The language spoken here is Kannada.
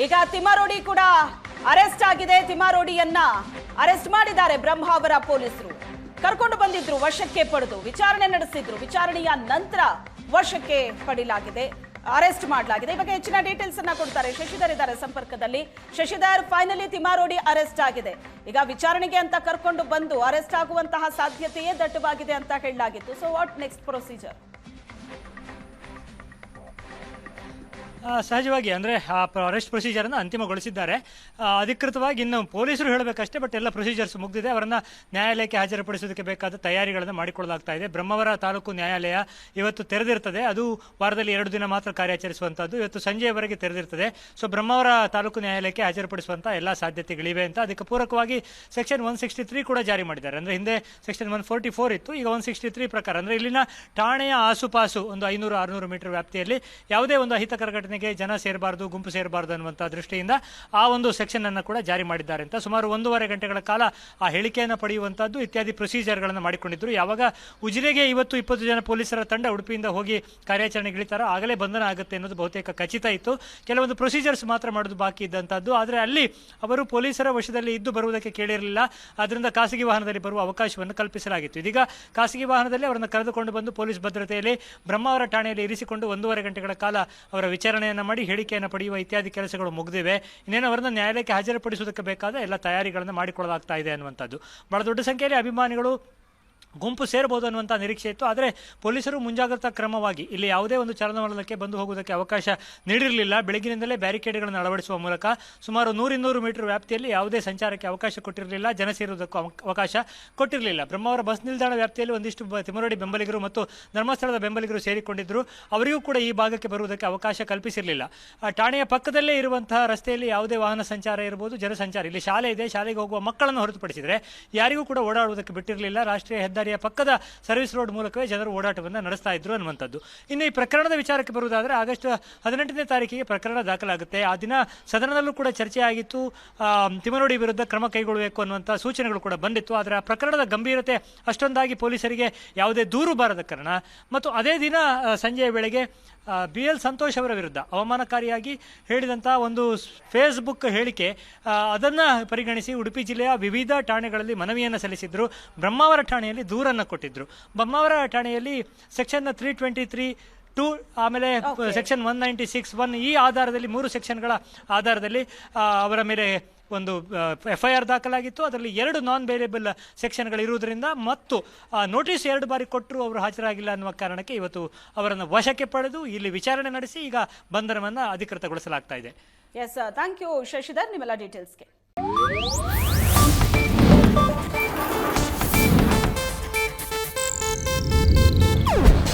ಈಗ ತಿಮ್ಮಾರೋಡಿ ಕೂಡ ಅರೆಸ್ಟ್ ಆಗಿದೆ. ತಿಮ್ಮಾರೋಡಿಯನ್ನ ಅರೆಸ್ಟ್ ಮಾಡಿದ್ದಾರೆ ಬ್ರಹ್ಮಾವರ ಪೊಲೀಸರು. ಕರ್ಕೊಂಡು ಬಂದಿದ್ರು, ವಶಕ್ಕೆ ಪಡೆದು ವಿಚಾರಣೆ ನಡೆಸಿದ್ರು. ವಿಚಾರಣೆಯ ನಂತರ ವಶಕ್ಕೆ ಪಡಿಲಾಗಿದೆ, ಅರೆಸ್ಟ್ ಮಾಡಲಾಗಿದೆ. ಇವಾಗ ಹೆಚ್ಚಿನ ಡೀಟೇಲ್ಸ್ ಅನ್ನ ಕೊಡ್ತಾರೆ. ಶಶಿಧರ್ ಇದ್ದಾರೆ ಸಂಪರ್ಕದಲ್ಲಿ. ಶಶಿಧರ್ ಫೈನಲಿ ತಿಮ್ಮಾರೋಡಿ ಅರೆಸ್ಟ್ ಆಗಿದೆ. ಈಗ ವಿಚಾರಣೆಗೆ ಅಂತ ಕರ್ಕೊಂಡು ಬಂದು ಅರೆಸ್ಟ್ ಆಗುವಂತಹ ಸಾಧ್ಯತೆಯೇ ದಟ್ಟವಾಗಿದೆ ಅಂತ ಹೇಳಲಾಗಿತ್ತು. ಸೊ ವಾಟ್ ನೆಕ್ಸ್ಟ್ ಪ್ರೊಸೀಜರ್ ಸಹಜವಾಗಿ ಅಂದರೆ ಆ ಅರೆಸ್ಟ್ ಪ್ರೊಸೀಜರನ್ನು ಅಂತಿಮಗೊಳಿಸಿದ್ದಾರೆ. ಅಧಿಕೃತವಾಗಿ ಇನ್ನು ಪೊಲೀಸರು ಹೇಳಬೇಕಷ್ಟೇ ಬಟ್ ಎಲ್ಲ ಪ್ರೊಸೀಜರ್ಸ್ ಮುಗಿದಿದೆ. ಅವರನ್ನು ನ್ಯಾಯಾಲಯಕ್ಕೆ ಹಾಜರುಪಡಿಸೋದಕ್ಕೆ ಬೇಕಾದ ತಯಾರಿಗಳನ್ನು ಮಾಡಿಕೊಳ್ಳಲಾಗ್ತಾ ಇದೆ. ಬ್ರಹ್ಮವರ ತಾಲೂಕು ನ್ಯಾಯಾಲಯ ಇವತ್ತು ತೆರೆದಿರ್ತದೆ. ಅದು ವಾರದಲ್ಲಿ ಎರಡು ದಿನ ಮಾತ್ರ ಕಾರ್ಯಾಚರಿಸುವಂಥದ್ದು ಇವತ್ತು ಸಂಜೆಯವರೆಗೆ ತೆರೆದಿರ್ತದೆ. ಸೊ ಬ್ರಹ್ಮವರ ತಾಲೂಕು ನ್ಯಾಯಾಲಯಕ್ಕೆ ಹಾಜರುಪಡಿಸುವಂಥ ಎಲ್ಲ ಸಾಧ್ಯತೆಗಳಿವೆ ಅಂತ ಅದಕ್ಕೆ ಪೂರಕವಾಗಿ ಸೆಕ್ಷನ್ ಒನ್ ಸಿಕ್ಸ್ಟಿ ತ್ರೀ ಕೂಡ ಜಾರಿ ಮಾಡಿದ್ದಾರೆ. ಅಂದರೆ ಹಿಂದೆ ಸೆಕ್ಷನ್ ಒನ್ ಫೋರ್ಟಿ ಫೋರ್ ಇತ್ತು. ಈಗ ಒನ್ ಸಿಕ್ಸ್ಟಿ ತ್ರೀ ಪ್ರಕಾರ, ಅಂದರೆ ಇಲ್ಲಿನ ಠಾಣೆಯ ಆಸುಪಾಸು ಒಂದು ಐನೂರು ಆರುನೂರು ಮೀಟರ್ ವ್ಯಾಪ್ತಿಯಲ್ಲಿ ಯಾವುದೇ ಒಂದು ಅಹಿತಕರ ಘಟನೆಗೆ ಜನ ಸೇರಬಾರ್ದು, ಗುಂಪು ಸೇರಬಾರ್ದು ಅನ್ನುವಂಥ ದೃಷ್ಟಿಯಿಂದ ಆ ಒಂದು ಸೆಕ್ಷನ್ ಅನ್ನು ಕೂಡ ಜಾರಿ ಮಾಡಿದ್ದಾರೆ ಅಂತ. ಸುಮಾರು ಒಂದೂವರೆ ಗಂಟೆಗಳ ಕಾಲ ಆ ಹೇಳಿಕೆಯನ್ನು ಪಡೆಯುವಂಥದ್ದು ಇತ್ಯಾದಿ ಪ್ರೊಸೀಜರ್ಗಳನ್ನು ಮಾಡಿಕೊಂಡಿದ್ದರು ಯಾವಾಗ ಉಜಿರೆಗೆ ಇವತ್ತು ಇಪ್ಪತ್ತು ಜನ ಪೊಲೀಸರ ತಂಡ ಉಡುಪಿಯಿಂದ ಹೋಗಿ ಕಾರ್ಯಾಚರಣೆಗಿಳಿತಾರೋ ಆಗಲೇ ಬಂಧನ ಆಗುತ್ತೆ ಅನ್ನೋದು ಬಹುತೇಕ ಖಚಿತ ಇತ್ತು. ಕೆಲವೊಂದು ಪ್ರೊಸೀಜರ್ಸ್ ಮಾತ್ರ ಮಾಡೋದು ಬಾಕಿ ಇದ್ದಂಥದ್ದು ಆದರೆ ಅಲ್ಲಿ ಅವರು ಪೊಲೀಸರ ವಶದಲ್ಲಿ ಇದ್ದು ಬರುವುದಕ್ಕೆ ಕೇಳಿರಲಿಲ್ಲ. ಅದರಿಂದ ಖಾಸಗಿ ವಾಹನದಲ್ಲಿ ಬರುವ ಅವಕಾಶವನ್ನು ಕಲ್ಪಿಸಲಾಗಿತ್ತು. ಇದೀಗ ಖಾಸಗಿ ವಾಹನದಲ್ಲಿ ಅವರನ್ನು ಕರೆದುಕೊಂಡು ಬಂದು ಪೊಲೀಸ್ ಭದ್ರತೆಯಲ್ಲಿ ಬ್ರಹ್ಮಾವರ ಠಾಣೆಯಲ್ಲಿ ಇರಿಸಿಕೊಂಡು ಒಂದೂವರೆ ಗಂಟೆಗಳ ಕಾಲ ಅವರ ವಿಚಾರಣೆಯನ್ನು ಮಾಡಿ, ಹೇಳಿಕೆಯನ್ನು ಪಡೆಯುವ ಇತ್ಯಾದಿ ಕೆಲಸಗಳು ಮುಗಿದಿವೆ. ಇನ್ನೇನು ಅವರನ್ನು ನ್ಯಾಯಾಲಯಕ್ಕೆ ಹಾಜರುಪಡಿಸುವುದಕ್ಕೆ ಬೇಕಾದ ಎಲ್ಲ ತಯಾರಿಗಳನ್ನು ಮಾಡಿಕೊಳ್ಳಲಾಗ್ತಾ ಇದೆ ಅನ್ನುವಂಥದ್ದು. ಬಹಳ ದೊಡ್ಡ ಸಂಖ್ಯೆಯಲ್ಲಿ ಅಭಿಮಾನಿಗಳು ಗುಂಪು ಸೇರಬಹುದು ಅನ್ನುವಂಥ ನಿರೀಕ್ಷೆ ಇತ್ತು. ಆದರೆ ಪೊಲೀಸರು ಮುಂಜಾಗ್ರತಾ ಕ್ರಮವಾಗಿ ಇಲ್ಲಿ ಯಾವುದೇ ಒಂದು ಚಲನವಲನಕ್ಕೆ ಬಂದು ಹೋಗುವುದಕ್ಕೆ ಅವಕಾಶ ನೀಡಿರಲಿಲ್ಲ. ಬೆಳಗಿನಿಂದಲೇ ಬ್ಯಾರಿಕೇಡ್ಗಳನ್ನು ಅಳವಡಿಸುವ ಮೂಲಕ ಸುಮಾರು ನೂರಿನ್ನೂರು ಮೀಟರ್ ವ್ಯಾಪ್ತಿಯಲ್ಲಿ ಯಾವುದೇ ಸಂಚಾರಕ್ಕೆ ಅವಕಾಶ ಕೊಟ್ಟಿರಲಿಲ್ಲ. ಜನ ಸೇರುವುದಕ್ಕೂ ಅವ- ಅವಕಾಶ ಕೊಟ್ಟಿರಲಿಲ್ಲ. ಬ್ರಹ್ಮಾವರ ಬಸ್ ನಿಲ್ದಾಣ ವ್ಯಾಪ್ತಿಯಲ್ಲಿ ಒಂದಿಷ್ಟು ತಿಮರಡಿ ಬೆಂಬಲಿಗರು ಮತ್ತು ಧರ್ಮಸ್ಥಳದ ಬೆಂಬಲಿಗರು ಸೇರಿಕೊಂಡಿದ್ದರು. ಅವರಿಗೂ ಕೂಡ ಈ ಭಾಗಕ್ಕೆ ಬರುವುದಕ್ಕೆ ಅವಕಾಶ ಕಲ್ಪಿಸಿರಲಿಲ್ಲ. ಠಾಣೆಯ ಪಕ್ಕದಲ್ಲೇ ಇರುವಂತಹ ರಸ್ತೆಯಲ್ಲಿ ಯಾವುದೇ ವಾಹನ ಸಂಚಾರ ಇರಬಹುದು, ಜನಸಂಚಾರ. ಇಲ್ಲಿ ಶಾಲೆ ಇದೆ. ಶಾಲೆಗೆ ಹೋಗುವ ಮಕ್ಕಳನ್ನು ಹೊರತುಪಡಿಸಿದರೆ ಯಾರಿಗೂ ಕೂಡ ಓಡಾಡುವುದಕ್ಕೆ ಬಿಟ್ಟಿರಲಿಲ್ಲ. ರಾಷ್ಟ್ರೀಯ ಪಕ್ಕದ ಸರ್ವಿಸ್ ರೋಡ್ ಮೂಲಕವೇ ಜನರು ಓಡಾಟವನ್ನು ನಡೆಸ್ತಾ ಇದ್ರು ಅನ್ನುವಂಥದ್ದು. ಇನ್ನು ಈ ಪ್ರಕರಣದ ವಿಚಾರಕ್ಕೆ ಬರುವುದಾದರೆ ಆಗಸ್ಟ್ ಹದಿನೆಂಟನೇ ತಾರೀಕಿಗೆ ಪ್ರಕರಣ ದಾಖಲಾಗುತ್ತೆ. ಆ ದಿನ ಸದನದಲ್ಲೂ ಕೂಡ ಚರ್ಚೆ ಆಗಿತ್ತು ಆ, ತಿಮರೋಡಿ ವಿರುದ್ಧ ಕ್ರಮ ಕೈಗೊಳ್ಳಬೇಕು ಅನ್ನುವಂಥ ಸೂಚನೆಗಳು ಕೂಡ ಬಂದಿತ್ತು. ಆದರೆ ಆ ಪ್ರಕರಣದ ಗಂಭೀರತೆ ಅಷ್ಟೊಂದಾಗಿ ಪೊಲೀಸರಿಗೆ ಯಾವುದೇ ದೂರು ಬಾರದ ಕಾರಣ. ಮತ್ತು ಅದೇ ದಿನ ಸಂಜೆಯ ವೇಳೆಗೆ ಬಿ ಎಲ್ ಸಂತೋಷ್ ಅವರ ವಿರುದ್ಧ ಅವಮಾನಕಾರಿಯಾಗಿ ಹೇಳಿದಂಥ ಒಂದು ಫೇಸ್ಬುಕ್ ಹೇಳಿಕೆ ಅದನ್ನು ಪರಿಗಣಿಸಿ ಉಡುಪಿ ಜಿಲ್ಲೆಯ ವಿವಿಧ ಠಾಣೆಗಳಲ್ಲಿ ಮನವಿಯನ್ನು ಸಲ್ಲಿಸಿದ್ರು. ಬ್ರಹ್ಮಾವರ ಠಾಣೆಯಲ್ಲಿ ದೂರನ್ನು ಕೊಟ್ಟಿದ್ರು. ಬೊಮ್ಮಾವರ ಠಾಣೆಯಲ್ಲಿ section three twenty three two ಆಮೇಲೆ section one ninety six one ಈ ಆಧಾರದಲ್ಲಿ ಮೂರು ಸೆಕ್ಷನ್ಗಳ ಆಧಾರದಲ್ಲಿ ಅವರ ಮೇಲೆ ಒಂದು ಎಫ್ ಐ ಆರ್ ದಾಖಲಾಗಿತ್ತು. ಅದರಲ್ಲಿ ಎರಡು ನಾನ್ ವೇರಿಯಬಲ್ ಸೆಕ್ಷನ್ಗಳಿರುವುದರಿಂದ ಮತ್ತು ನೋಟಿಸ್ ಎರಡು ಬಾರಿ ಕೊಟ್ಟರು ಅವರು ಹಾಜರಾಗಿಲ್ಲ ಅನ್ನುವ ಕಾರಣಕ್ಕೆ ಇವತ್ತು ಅವರನ್ನು ವಶಕ್ಕೆ ಪಡೆದು ಇಲ್ಲಿ ವಿಚಾರಣೆ ನಡೆಸಿ ಈಗ ಬಂಧನವನ್ನು ಅಧಿಕೃತಗೊಳಿಸಲಾಗ್ತಾ ಇದೆ. Yes thank you Shashidhar. ನಿಮ್ಮೆಲ್ಲ ಡೀಟೇಲ್ಸ್ಗೆ